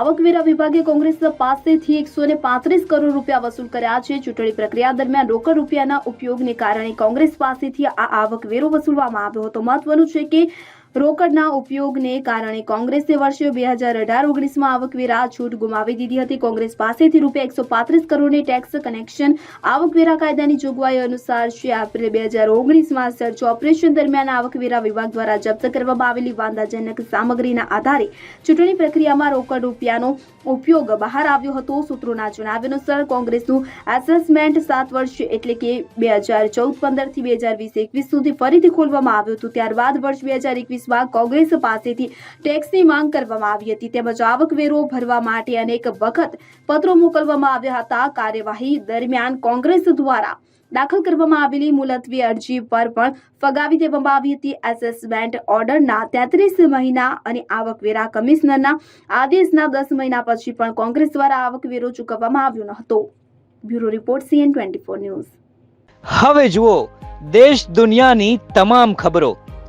આવકવેરા વિભાગે કોંગ્રેસ પાસેથી એકસો ને કરોડ રૂપિયા વસૂલ કર્યા છે. ચૂંટણી પ્રક્રિયા દરમિયાન રોકડ રૂપિયાના ઉપયોગને કારણે કોંગ્રેસ પાસેથી આ આવકવેરો વસૂલવામાં આવ્યો હતો. મહત્વનું છે કે રોકડના ઉપયોગને કારણે કોંગ્રેસે વર્ષે બે હજાર અઢાર ઓગણીસમાં આવકવેરા છૂટ ગુમાવી દીધી હતી. કોંગ્રેસ પાસેથી રૂપિયા એકસો પાંત્રીસ કરોડની ટેક્સ કનેક્શન આવકવેરા કાયદાની જોગવાઈ અનુસાર છે એપ્રિલ બે હજાર ઓગણીસમાં સર્ચ ઓપરેશન દરમિયાન આવકવેરા વિભાગ દ્વારા જપ્ત કરવામાં આવેલી વાંધાજનક સામગ્રીના આધારે ચૂંટણી પ્રક્રિયામાં રોકડ રૂપિયાનો ઉપયોગ બહાર આવ્યો હતો. સૂત્રોના જણાવ્યા અનુસાર કોંગ્રેસનું એસેસમેન્ટ સાત વર્ષ એટલે કે બે હજાર ચૌદ પંદરથી બે હજાર વીસ એકવીસ સુધી ફરીથી ખોલવામાં આવ્યું હતું. ત્યારબાદ વર્ષ બે હજાર એકવીસમાં કોંગ્રેસ પાસેથી ટેક્સની માંગ કરવામાં આવી હતી. તેમજ આવકવેરો ભરવા માટે અનેક વખત પત્રો મોકલવામાં આવ્યા હતા. કાર્યવાહી દરમિયાન કોંગ્રેસ દ્વારા દાખલ કરવામાં આવેલી મુલતવી અરજી પર પણ ફગાવી દેવામાં આવી હતી. એસેસમેન્ટ ઓર્ડરના તેત્રીસ મહિના અને આવકવેરા કમિશનરના આદેશના દસ મહિના પછી પણ કોંગ્રેસ દ્વારા આવકવેરો ચૂકવવામાં આવ્યો ન હતો. Bureau report CN twenty news. હવે જુઓ, દેશ દુનિયાની તમામ ખબરો.